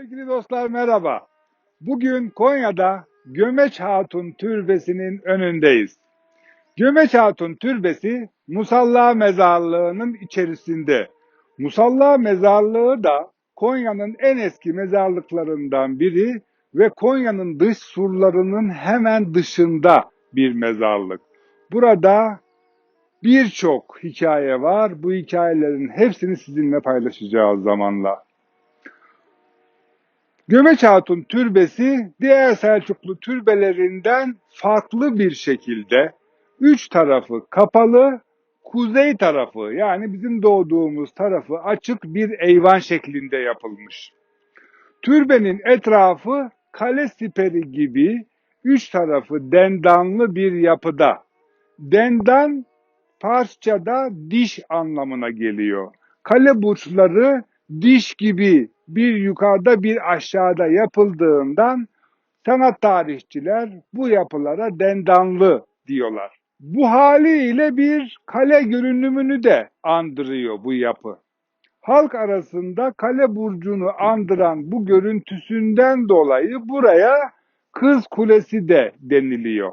Sevgili dostlar merhaba. Bugün Konya'da Gömeç Hatun Türbesi'nin önündeyiz. Gömeç Hatun Türbesi Musalla Mezarlığı'nın içerisinde. Musalla Mezarlığı da Konya'nın en eski mezarlıklarından biri ve Konya'nın dış surlarının hemen dışında bir mezarlık. Burada birçok hikaye var. Bu hikayelerin hepsini sizinle paylaşacağız zamanla. Gömeç Hatun türbesi diğer Selçuklu türbelerinden farklı bir şekilde üç tarafı kapalı, kuzey tarafı yani bizim doğduğumuz tarafı açık bir eyvan şeklinde yapılmış. Türbenin etrafı kale siperi gibi üç tarafı dendanlı bir yapıda. Dendan Farsçada diş anlamına geliyor. Kale burçları diş gibi bir yukarıda bir aşağıda yapıldığından sanat tarihçiler bu yapılara dendanlı diyorlar. Bu haliyle bir kale görünümünü de andırıyor bu yapı. Halk arasında kale burcunu andıran bu görüntüsünden dolayı buraya Kız Kulesi de deniliyor.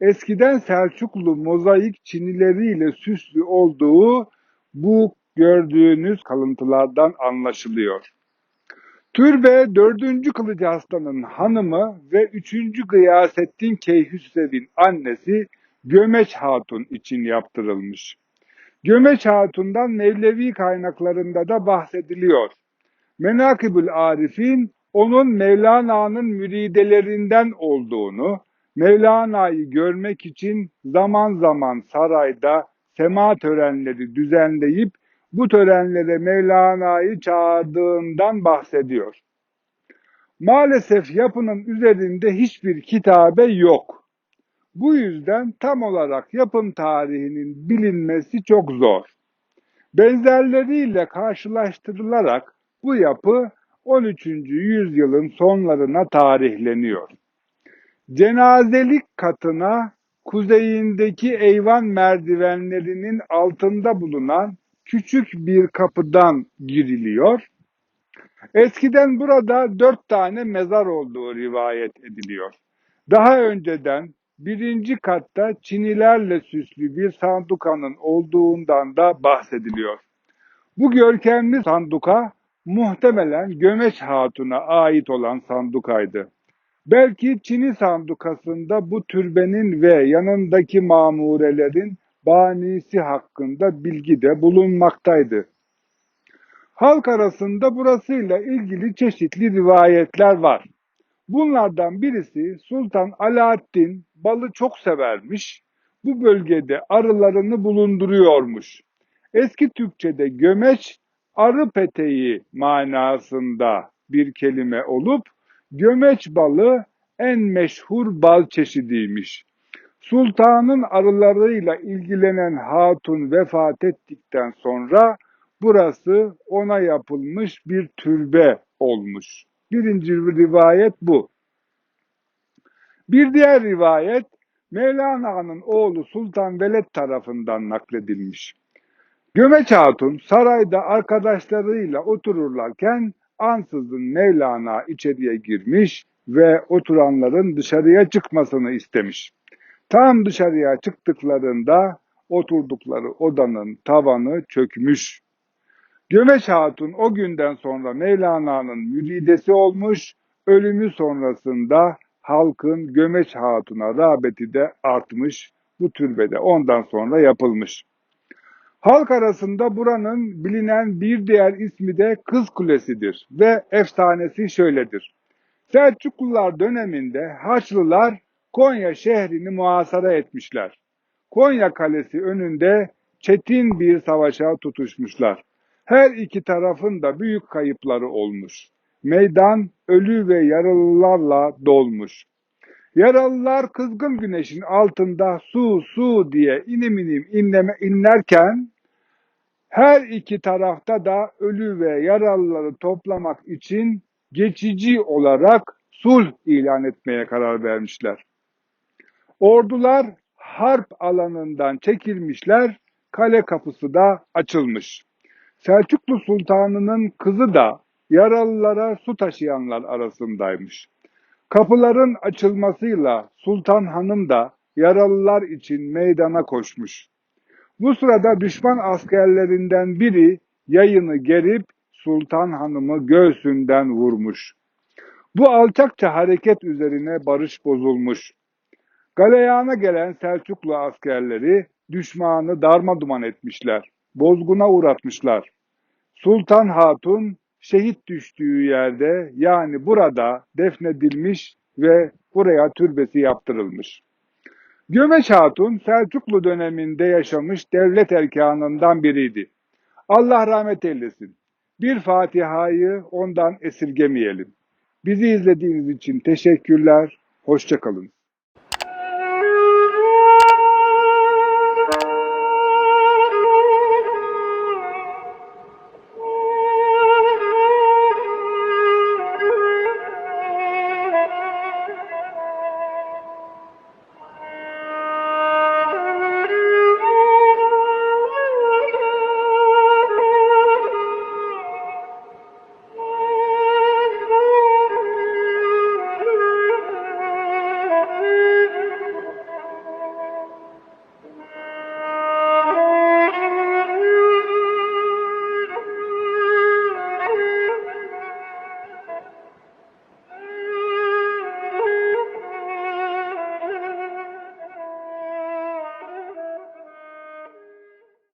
Eskiden Selçuklu mozaik çinileriyle süslü olduğu bu gördüğünüz kalıntılardan anlaşılıyor. Türbe 4. Kılıcı Aslan'ın hanımı ve 3. Gıyasettin Keyhüsrev'in annesi Gömeç Hatun için yaptırılmış. Gömeç Hatun'dan Mevlevi kaynaklarında da bahsediliyor. Menakibül Arif'in onun Mevlana'nın müridelerinden olduğunu, Mevlana'yı görmek için zaman zaman sarayda sema törenleri düzenleyip bu törenlere Mevlana'yı çağırdığından bahsediyor. Maalesef yapının üzerinde hiçbir kitabe yok. Bu yüzden tam olarak yapım tarihinin bilinmesi çok zor. Benzerleriyle karşılaştırılarak bu yapı 13. yüzyılın sonlarına tarihleniyor. Cenazelik katına kuzeyindeki eyvan merdivenlerinin altında bulunan küçük bir kapıdan giriliyor. Eskiden burada dört tane mezar olduğu rivayet ediliyor. Daha önceden birinci katta çinilerle süslü bir sandukanın olduğundan da bahsediliyor. Bu görkemli sanduka muhtemelen Gömeç Hatun'a ait olan sandukaydı. Belki Çini sandukasında bu türbenin ve yanındaki mamurelerin banisi hakkında bilgi de bulunmaktaydı. Halk arasında burasıyla ilgili çeşitli rivayetler var. Bunlardan birisi Sultan Alaaddin balı çok severmiş, bu bölgede arılarını bulunduruyormuş. Eski Türkçe'de gömeç arı peteği manasında bir kelime olup gömeç balı en meşhur bal çeşidiymiş. Sultanın arılarıyla ilgilenen hatun vefat ettikten sonra burası ona yapılmış bir türbe olmuş. Birinci rivayet bu. Bir diğer rivayet Mevlana'nın oğlu Sultan Veled tarafından nakledilmiş. Gömeç Hatun sarayda arkadaşlarıyla otururlarken ansızın Mevlana içeriye girmiş ve oturanların dışarıya çıkmasını istemiş. Tam dışarıya çıktıklarında oturdukları odanın tavanı çökmüş. Gömeç Hatun o günden sonra Mevlana'nın müridesi olmuş, ölümü sonrasında halkın Gömeç Hatun'a rağbeti de artmış. Bu türbede ondan sonra yapılmış. Halk arasında buranın bilinen bir diğer ismi de Kız Kulesi'dir ve efsanesi şöyledir. Selçuklular döneminde Haçlılar Konya şehrini muhasara etmişler. Konya Kalesi önünde çetin bir savaşa tutuşmuşlar. Her iki tarafın da büyük kayıpları olmuş. Meydan ölü ve yaralılarla dolmuş. Yaralılar kızgın güneşin altında su su diye inim inim inleme, inlerken her iki tarafta da ölü ve yaralıları toplamak için geçici olarak sulh ilan etmeye karar vermişler. Ordular harp alanından çekilmişler, kale kapısı da açılmış. Selçuklu Sultanı'nın kızı da yaralılara su taşıyanlar arasındaymış. Kapıların açılmasıyla Sultan Hanım da yaralılar için meydana koşmuş. Bu sırada düşman askerlerinden biri yayını gerip Sultan Hanım'ı göğsünden vurmuş. Bu alçakça hareket üzerine barış bozulmuş. Galeyana gelen Selçuklu askerleri düşmanı darmaduman etmişler. Bozguna uğratmışlar. Sultan Hatun şehit düştüğü yerde yani burada defnedilmiş ve buraya türbesi yaptırılmış. Gömeç Hatun Selçuklu döneminde yaşamış devlet erkanından biriydi. Allah rahmet eylesin. Bir Fatiha'yı ondan esirgemeyelim. Bizi izlediğiniz için teşekkürler. Hoşçakalın.